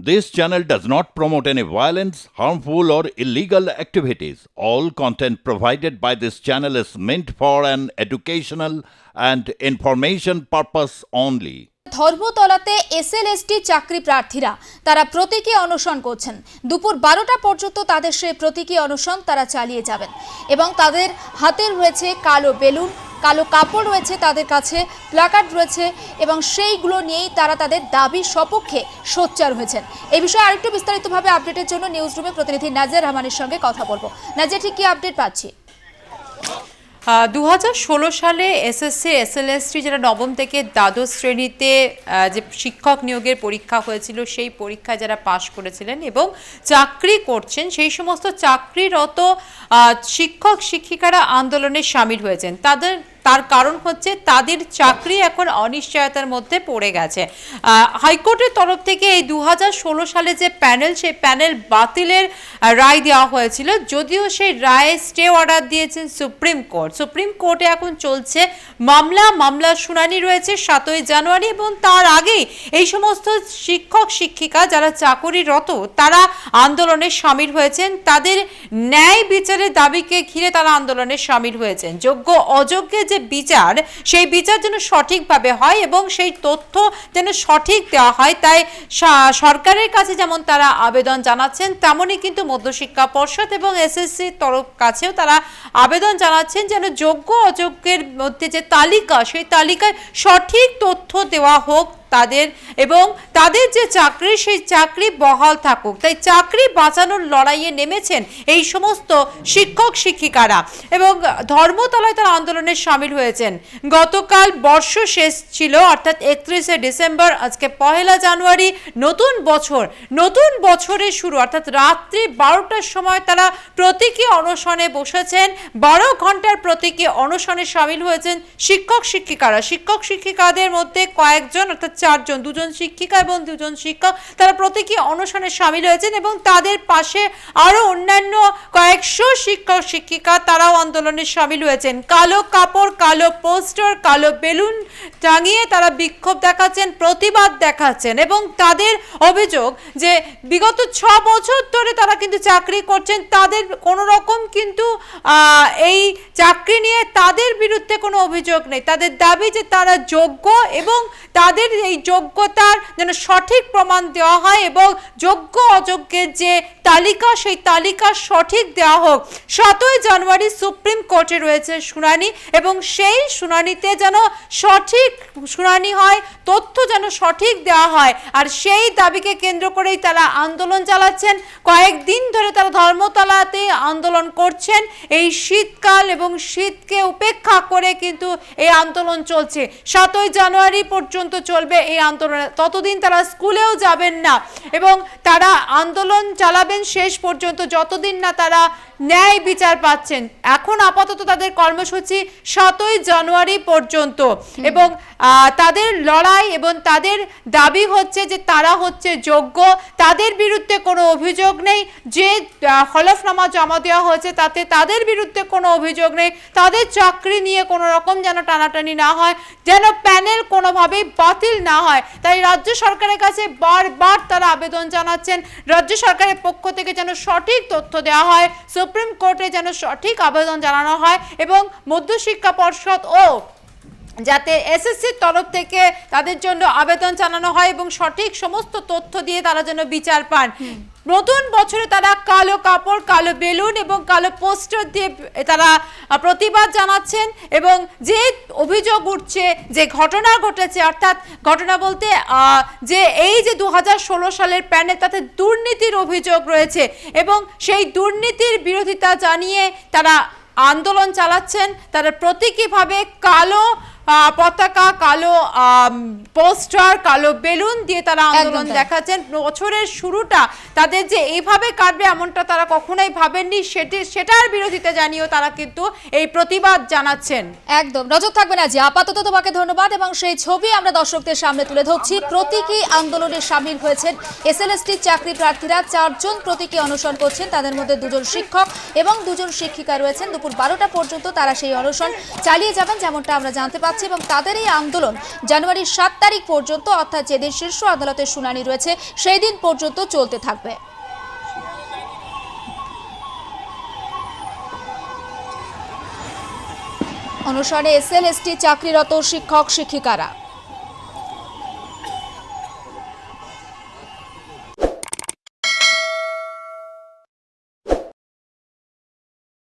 This channel does not promote any violence, harmful, or illegal activities. All content provided by this channel is meant for an educational and information purpose only. ধর্মতলাতে SLST চাকরি প্রার্থীরা তারা প্রতীকী অনশন করছেন দুপুর বারোটা পর্যন্ত তাদের সেই প্রতীকী অনশন তারা চালিয়ে যাবেন এবং তাদের হাতে রয়েছে কালো বেলুন কালো কাপড় রয়েছে তাদের কাছে প্লাকার্ড রয়েছে এবং সেইগুলো নিয়েই তারা তাদের দাবি সপক্ষে সোচ্চার হয়েছেন। এই বিষয়ে আরেকটু বিস্তারিতভাবে আপডেটের জন্য নিউজ রুমে প্রতিনিধি নাজিয়া রহমানের সঙ্গে কথা বলব। নাজিয়া ঠিক কি আপডেট পাচ্ছি? দু হাজার ষোলো সালে এসএসসি এসএলএসটি যেটা নবম থেকে দ্বাদশ শ্রেণীতে যে শিক্ষক নিয়োগের পরীক্ষা হয়েছিল, সেই পরীক্ষায় যারা পাশ করেছিলেন এবং চাকরি করছেন, সেই সমস্ত চাকরিরত শিক্ষক শিক্ষিকারা আন্দোলনে সামিল হয়েছেন। তাদের তার কারণ হচ্ছে তাদের চাকরি এখন অনিশ্চয়তার মধ্যে পড়ে গেছে। হাইকোর্টের তরফ থেকে এই দু হাজার ষোলো সালে যে প্যানেল, সেই প্যানেল বাতিলের রায় দেওয়া হয়েছিল। যদিও সেই রায়ে স্টে অর্ডার দিয়েছেন সুপ্রিম কোর্ট। সুপ্রিম কোর্টে এখন চলছে মামলা। মামলার শুনানি রয়েছে সাতই জানুয়ারি এবং তার আগেই এই সমস্ত শিক্ষক, শিক্ষিকা যারা চাকরিরত, তারা আন্দোলনে সামিল হয়েছেন। তাদের ন্যায় বিচারের দাবিকে ঘিরে তারা আন্দোলনে সামিল হয়েছেন। যোগ্য অযোগ্যের যে বিচার, সেই বিচার যেন সঠিকভাবে হয় এবং সেই তথ্য যেন সঠিক দেওয়া হয়। তাই সরকারের কাছে যেমন তারা আবেদন জানাচ্ছেন, তেমনই কিন্তু মধ্যশিক্ষা পর্ষদ এবং এসএসসির তরফ কাছেও তারা আবেদন জানাচ্ছেন যেন যোগ্য অযোগ্যের মধ্যে যে তালিকা, সেই তালিকায় সঠিক তথ্য দেওয়া হোক তাদের এবং তাদের যে চাকরি, সেই চাকরি বহাল থাকুক। তাই চাকরি বাঁচানোর লড়াইয়ে নেমেছেন এই সমস্ত শিক্ষক, শিক্ষিকারা এবং ধর্মতলায় তারা আন্দোলনে সামিল হয়েছেন। গতকাল বর্ষ শেষ ছিল, অর্থাৎ একত্রিশে ডিসেম্বর, আজকে পহেলা জানুয়ারি, নতুন বছর। নতুন বছরের শুরু, অর্থাৎ রাত্রি বারোটার সময় তারা প্রতীকী অনশনে বসেছেন। বারো ঘণ্টার প্রতীকী অনশনে সামিল হয়েছেন শিক্ষক, শিক্ষিকারা। শিক্ষক, শিক্ষিকাদের মধ্যে কয়েকজন, অর্থাৎ চারজন, দুজন শিক্ষিকা এবং দুজন শিক্ষক। তারা প্রতীকী অনশনে সামিল হয়েছেন এবং তাদের পাশে আরও অন্যান্য কয়েকশো শিক্ষক, শিক্ষিকা তারাও আন্দোলনে সামিল হয়েছেন। কালো কাপড়, কালো পোস্টার, কালো বেলুন টাঙিয়ে তারা বিক্ষোভ দেখাচ্ছেন, প্রতিবাদ দেখাচ্ছেন এবং তাদের অভিযোগ যে বিগত ছ বছর ধরে তারা কিন্তু চাকরি করছেন, তাদের কোনো রকম কিন্তু এই চাকরি নিয়ে তাদের বিরুদ্ধে কোনো অভিযোগ নেই। তাদের দাবি যে তারা যোগ্য এবং তাদের এই যোগ্যতার যেন সঠিক প্রমাণ দেওয়া হয় এবং যোগ্য অযোগ্যের যে তালিকা, সেই তালিকা সঠিক দেওয়া হোক। সাতই জানুয়ারি সুপ্রিম কোর্টে রয়েছে শুনানি এবং সেই শুনানিতে যেন সঠিক শুনানি হয়, তথ্য যেন সঠিক দেওয়া হয়, আর সেই দাবিকে কেন্দ্র করেই তারা আন্দোলন চালাচ্ছেন। কয়েকদিন ধরে তারা ধর্মতলাতে আন্দোলন করছেন। এই শীতকাল এবং শীতকে উপেক্ষা করে কিন্তু এই আন্দোলন চলছে। সাতই জানুয়ারি পর্যন্ত চলবে এই আন্দোলন। ততদিন তারা স্কুলেও যাবেন না এবং তারা আন্দোলন চালাবেন শেষ পর্যন্ত যতদিন না তারা ন্যায় বিচার পাচ্ছেন। এখন আপাতত তাদের কর্মসূচি সাতই জানুয়ারি পর্যন্ত। এবং তাদের লড়াই এবং তাদের দাবি হচ্ছে যে তারা হচ্ছে যোগ্য। তাদের বিরুদ্ধে কোনো অভিযোগ নেই। যে হলফনামা জমা দেওয়া হয়েছে তাতে তাদের বিরুদ্ধে কোনো অভিযোগ নেই। তাদের চাকরি নিয়ে কোনো রকম যেন টানাটানি না হয় যেন প্যানেল কোনোভাবেই বাতিল না হয়। তাই রাজ্য সরকারের কাছে বারবার তারা আবেদন জানাচ্ছেন। রাজ্য সরকারের পক্ষ থেকে যেন সঠিক তথ্য দেওয়া হয়। সুপ্রিম কোর্টে যেন সঠিক আবেদন জানানো হয় এবং মধ্যশিক্ষা পর্ষদ ও যাতে এসএসসির তরফ থেকে তাদের জন্য আবেদন জানানো হয় এবং সঠিক সমস্ত তথ্য দিয়ে তারা যেন বিচার পান। নতুন বছরে তারা কালো কাপড়, কালো বেলুন এবং কালো পোস্টার দিয়ে তারা প্রতিবাদ জানাচ্ছেন এবং যে অভিযোগ উঠছে, যে ঘটনা ঘটেছে, অর্থাৎ ঘটনা বলতে যে এই যে দু হাজার ষোলো সালের প্যানেল তাতে দুর্নীতির অভিযোগ রয়েছে এবং সেই দুর্নীতির বিরোধিতা জানিয়ে তারা আন্দোলন চালাচ্ছেন। তারা প্রতীকীভাবে কালো পতাকা কালো পোস্টার কালো বেলুন দিয়ে তারা আন্দোলন দেখাচ্ছেন। বছরের শুরুটা তাদের যে এইভাবে কাটবে এমনটা তারা কখনোই ভাবেননি। সেটি সেটার বিরোধিতা জানিয়েও তারা কিন্তু এই প্রতিবাদ জানাচ্ছেন। একদম। নজর থাকবে না যে আপাতত তোমাকে ধন্যবাদ এবং সেই ছবি আমরা দর্শকদের সামনে তুলে ধরছি। প্রতীকী আন্দোলনে সামিল হয়েছেন এসএলএসটি চাকরি প্রার্থীরা। চারজন প্রতীকী অনশন করছেন তাদের মধ্যে দুজন শিক্ষক এবং দুজন শিক্ষিকা রয়েছেন। দুপুর বারোটা পর্যন্ত তারা সেই অনশন চালিয়ে যাবেন যেমনটা আমরা জানতে পাচ্ছি। আছে এবং তাদের এই আন্দোলন জানুয়ারির সাত তারিখ পর্যন্ত, অর্থাৎ যেদিন শীর্ষ আদালতের শুনানি রয়েছে সেই দিন পর্যন্ত চলতে থাকবে। অনুসারে এস এল এস এসএলএসটি চাকরিরত শিক্ষক শিক্ষিকারা